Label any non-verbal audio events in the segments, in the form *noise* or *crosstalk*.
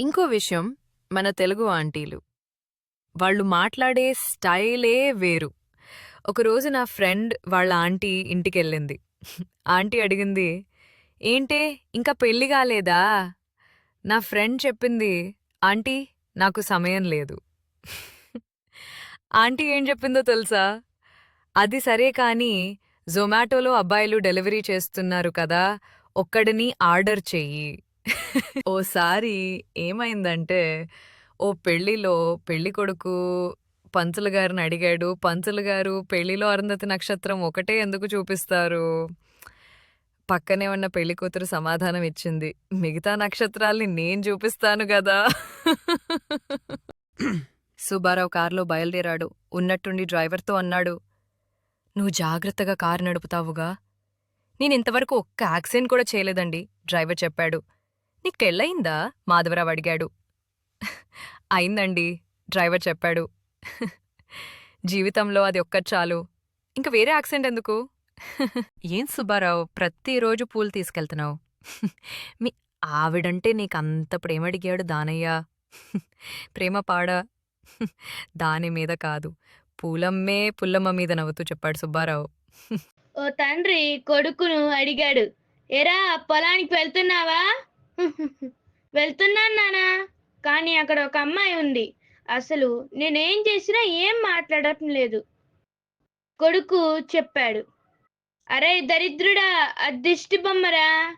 ఇంకో విషయం మన తెలుగు ఆంటీలు. వాళ్ళు మాట్లాడే స్టైలే వేరు. ఒకరోజు నా ఫ్రెండ్ వాళ్ళ ఆంటీ ఇంటికెళ్ళింది. ఆంటీ అడిగింది ఏంటే ఇంకా పెళ్ళి కాలేదా? నా ఫ్రెండ్ చెప్పింది ఆంటీ నాకు సమయం లేదు. ఆంటీ ఏం చెప్పిందో తెలుసా? అది సరే కానీ జొమాటోలో అబ్బాయిలు డెలివరీ చేస్తున్నారు కదా ఒక్కడిని ఆర్డర్ చెయ్యి. ఓసారి ఏమైందంటే ఓ పెళ్ళిలో పెళ్ళి కొడుకు పంతులు గారిని అడిగాడు. పంతులు గారు పెళ్ళిలో అరుంధతి నక్షత్రం ఒకటే ఎందుకు చూపిస్తారు? పక్కనే ఉన్న పెళ్ళి కూతురు సమాధానం ఇచ్చింది. మిగతా నక్షత్రాల్ని నేను చూపిస్తాను కదా సుబ్బారావు కారులో బయలుదేరాడు. ఉన్నట్టుండి డ్రైవర్తో అన్నాడు నువ్వు జాగ్రత్తగా కారు నడుపుతావుగా. నేనింతవరకు ఒక్క యాక్సిడెంట్ కూడా చేయలేదండి డ్రైవర్ చెప్పాడు. నీకు పెళ్ళయిందా? మాధవరావు అడిగాడు. అయిందండి డ్రైవర్ చెప్పాడు. జీవితంలో అది ఒక్కటి చాలు. ఇంక వేరే యాక్సిడెంట్ ఎందుకు? ఏం సుబ్బారావు ప్రతిరోజు పూలు తీసుకెళ్తున్నావు. మీ ఆవిడంటే నీకంత ప్రేమడిగాడు దానయ్య. ప్రేమ పాడా. దాని మీద కాదు. పూలమ్మే పుల్లమ్మ మీద నవ్వుతూ చెప్పాడు సుబ్బారావు. ఓ తండ్రి కొడుకును అడిగాడు. ఎరా పొలానికి వెళ్తున్నావా? వెళ్తున్నాను నానా. కానీ అక్కడ ఒక అమ్మాయి ఉంది. అసలు నేనేం చేసినా ఏం మాట్లాడటం లేదు. కొడుకు చెప్పాడు. అరే దరిద్రుడా అదిష్టి బొమ్మరా?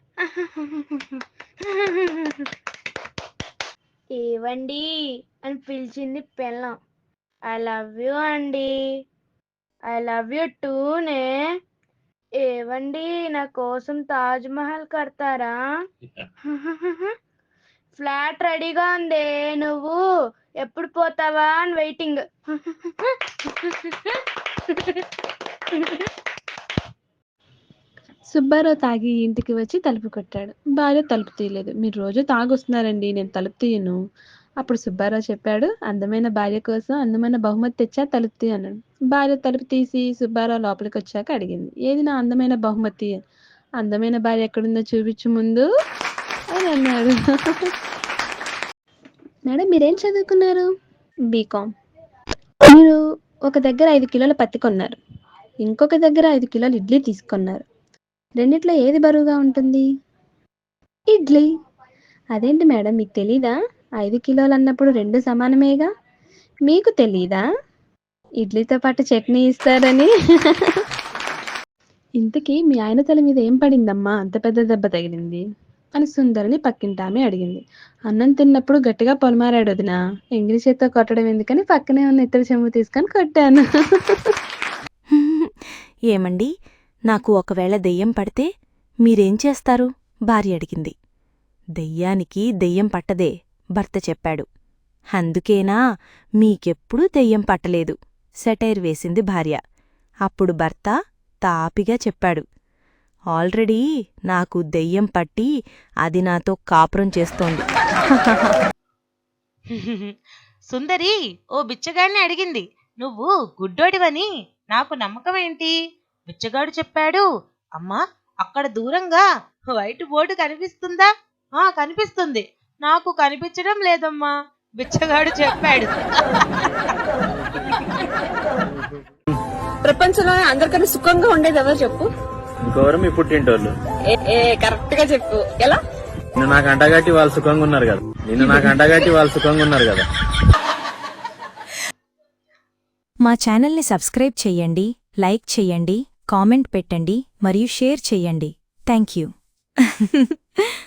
ఏవండి అని పిలిచింది పిల్లం ఐ లవ్ యూ అండి. ఐ లవ్ యూ టూనే. ఏవండి నా కోసం తాజ్ మహల్ కడతారా? ఫ్లాట్ రెడీగా ఉంది నువ్వు? ఎప్పుడు పోతావా? అని వెయిటింగ్ *laughs* సుబ్బారావు తాగి ఇంటికి వచ్చి తలుపు కొట్టాడు. భార్య తలుపు తీయలేదు. మీరు రోజు తాగొస్తున్నారండి నేను తలుపు తీయను. అప్పుడు సుబ్బారావు చెప్పాడు అందమైన భార్య కోసం అందమైన బహుమతి తెచ్చా తలుపు తీ అన్నాడు. భార్య తలుపు తీసి సుబ్బారావు లోపలికి వచ్చాక అడిగింది ఏది నా అందమైన బహుమతి. అందమైన భార్య ఎక్కడుందో చూపించు ముందు అని అన్నాడు. మేడం మీరేం చదువుకున్నారు? బీకామ్ మీరు ఒక దగ్గర ఐదు కిలోల పత్తి కొన్నారు ఇంకొక దగ్గర ఐదు కిలోల ఇడ్లీ తీసుకున్నారు. రెండిట్లో ఏది బరువుగా ఉంటుంది? ఇడ్లీ. అదేంటి మేడం మీకు తెలీదా? ఐదు కిలోలు అన్నప్పుడు రెండు సమానమేగా? మీకు తెలీదా? ఇడ్లీతో పాటు చట్నీ ఇస్తారని. ఇంతకీ మీ ఆయన తల మీద ఏం పడిందమ్మా? అంత పెద్ద దెబ్బ తగిలింది. అని సుందరిని పక్కింటామె అడిగింది. అన్నం తిన్నప్పుడు గట్టిగా పొలమారాడు వదిన. ఎంగిలి చేత్తో కొట్టడం ఎందుకని పక్కనే ఉన్న ఇతర చెంబు తీసుకొని కొట్టాను. ఏమండి? నాకు ఒకవేళ దెయ్యం పడితే మీరేం చేస్తారు? భార్య అడిగింది. దెయ్యానికి దెయ్యం పట్టదే. భర్త చెప్పాడు. అందుకేనా మీకెప్పుడూ దెయ్యం పట్టలేదు సెటైర్ వేసింది భార్య. అప్పుడు భర్త తాపిగా చెప్పాడు. ఆల్రెడీ నాకు దెయ్యం పట్టి అది నాతో కాపురం చేస్తోంది. *laughs* సుందరి ఓ బిచ్చగాడిని అడిగింది. నువ్వు గుడ్డోడివని నాకు నమ్మకం ఏంటి బిచ్చగాడు చెప్పాడు. అమ్మా అక్కడ దూరంగా వైట్ బోర్డు కనిపిస్తుందా? ఆ కనిపిస్తుంది. నాకు కనిపించడం లేదమ్మా. బిచ్చగాడు చెప్పాడు. ప్రపంచంలోనే అందరికన్నా సుఖంగా ఉండేది ఎవరు చెప్పు? ఇంకెవరు మీ పుట్టింటోళ్ళు. ఏ కరెక్ట్గా చెప్పు. ఎలా? నిన్ను నాకు అంటగట్టి వాళ్ళు సుఖంగా ఉన్నారు కదా. నిన్ను నాకు అంటగట్టి వాళ్ళు సుఖంగా ఉన్నారు కదా. మా ఛానల్ని సబ్స్క్రైబ్ చెయ్యండి లైక్ చెయ్యండి కామెంట్ పెట్టండి మరియు షేర్ చెయ్యండి థ్యాంక్ యూ. *laughs*